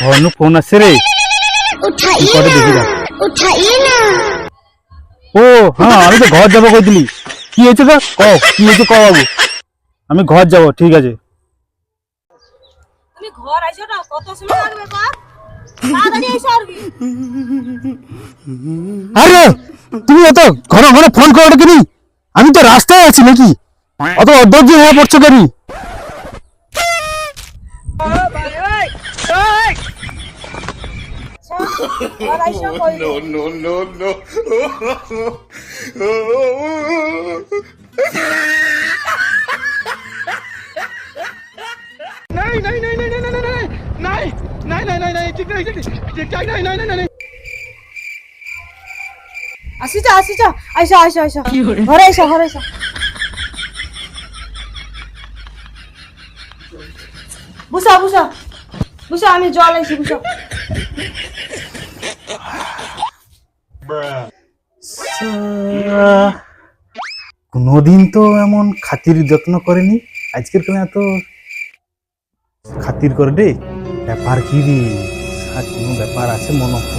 ঘরনু phone আসছে রে। কি করে দেখি না? ও হ্যাঁ আমি তো ঘর যাব কি হয়েছে তো? কও কি হয়েছে কও বাবু? আমি ঘর যাব ঠিক আছে। তুমি ঘর আইছো না কত সময় লাগবে কা তাড়াতাড়ি আইছো আর কি। আরে তুমি এত ঘন ঘন ফোন করো কেন? আমি তো রাস্তায় আছি নাকি? অত অধৈর্য হয়ে পড়ছো কেন? ঘর আইছো কই গো? আসিছ আসিছ আইসো আইসো আইসো। ঘরে আইসো ঘরে আইসো। বুঝা বুঝা বুঝা আমি জল আইছি বুঝা কোনোদিন তো এমন খাতির যত্ন করেনি। আজকের কেন এত খাতির করে রে ব্যাপার কি রে? কোনো ব্যাপার আছে মনে হচ্ছে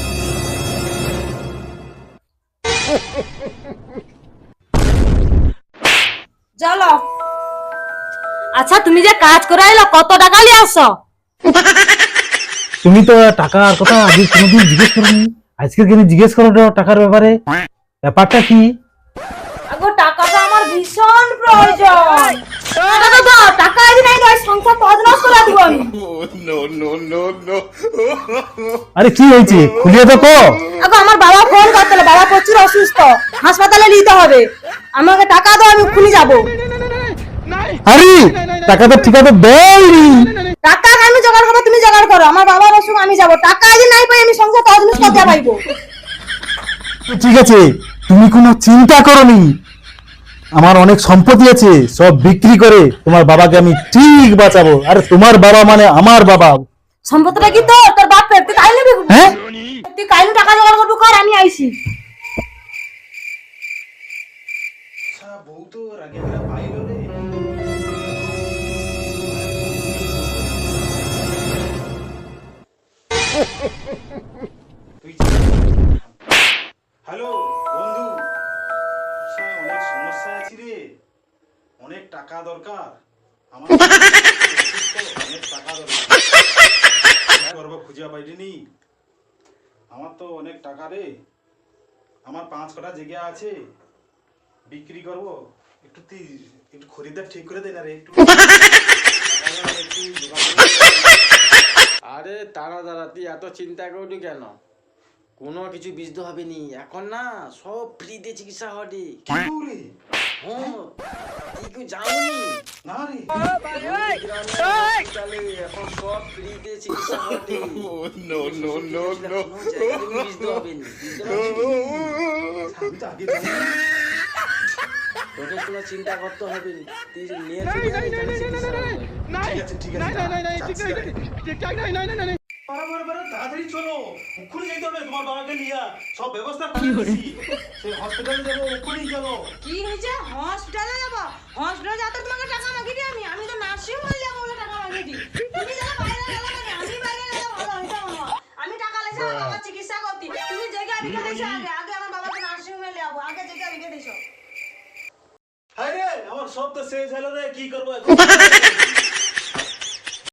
আচ্ছা তুমি যে কাজ করে আইলো কত টাকা নিয়ে আসো তুমি তো টাকার কথা আগে কোনোদিন জিজ্ঞেস করনি। আজকে কেন জিজ্ঞেস করো তো টাকার ব্যাপারে? ব্যাপারটা কি? আগো টাকাটা আমার ভীষণ প্রয়োজন। টাকা দাও টাকা আজ নাই দাও সংসার তজনস করে দিব আমি। আরে কি হয়েছে? খুলিয়ে তো কো আগো আমার বাবা ফোন করতেল বাবা প্রচুর অসুস্থ। হাসপাতালে নিতে হবে। আমাকে টাকা দাও আমি খুলে যাব। আরে টাকা তো ঠিকাতে দেয়নি। টাকা আমি জোগাড় করব তুমি জোগাড় করো। আমার বাবার অসুখ আমি যাব। টাকা আজ নাই পাই আমি সংসার করতে পাইবো ঠিক আছে তুমি কোনো চিন্তা করনি। আমার অনেক সম্পত্তি আছে সব বিক্রি করে তোমার বাবাকে আমি ঠিক বাঁচাবো। আরে তোমার বাবা মানে আমার বাবা। সম্পত্তিটা কি তোর? তোর বাপ তুই কাই নেবি হ্যাঁ? তুই কাইলু টাকা জোগাড় করব? কর আমি আইছি। হ্যালো, বন্ধু। অনেক সমস্যা আছে রে। অনেক টাকা দরকার। আমার অনেক টাকা দরকার। করব খুঁজে পাইনি আমার তো অনেক টাকা রে। আমার পাঁচ কটা জায়গা আছে। বিক্রি করব? একটু তুই একটু খরিদ্দার ঠিক করে দে না রে একটু। আরে তারা দাদা তুই এত চিন্তা করলি কেন? কোনো কিছু বুঝতে হবে নি এখন না সব ফ্রিতে চিকিৎসা হবে। করে? হ্যাঁ চিকিৎসা হবে তোকে কোনো চিন্তা করতে হবে নি। তুই নিয়ে চলে যা, এখানে চিকিৎসা ঠিক আছে ঠিক আছে যাচ্ছি আমি। বাবা, বাবা, বাবা, তাড়াতাড়ি চলো। এক্ষুনি যেতে হবে তোমার বাবাকে নিয়ে সব ব্যবস্থা করে সেই হসপিটালে যাব এক্ষুনি চলো। কি হয়েছে? হসপিটালে যাব? হসপিটালে যাতে তোমাকে টাকা মাগি দিই আমি? আমি তো নার্সিং হোমে যাব বলে টাকা মাগি দিই তুমি যারা বাইরে গেলে কেন? আমি বাইরে গেলে ভালো হইতো না আমি টাকা লেছে আমার বাবার চিকিৎসা করতি তুমি জায়গা রেখে দিছো আগে আগে আমার বাবাকে নার্সিং হোমে নিয়ে যাব। আগে জায়গা রেখে দিছো হায় রে আমার সব তো শেষ হলো রে কি করব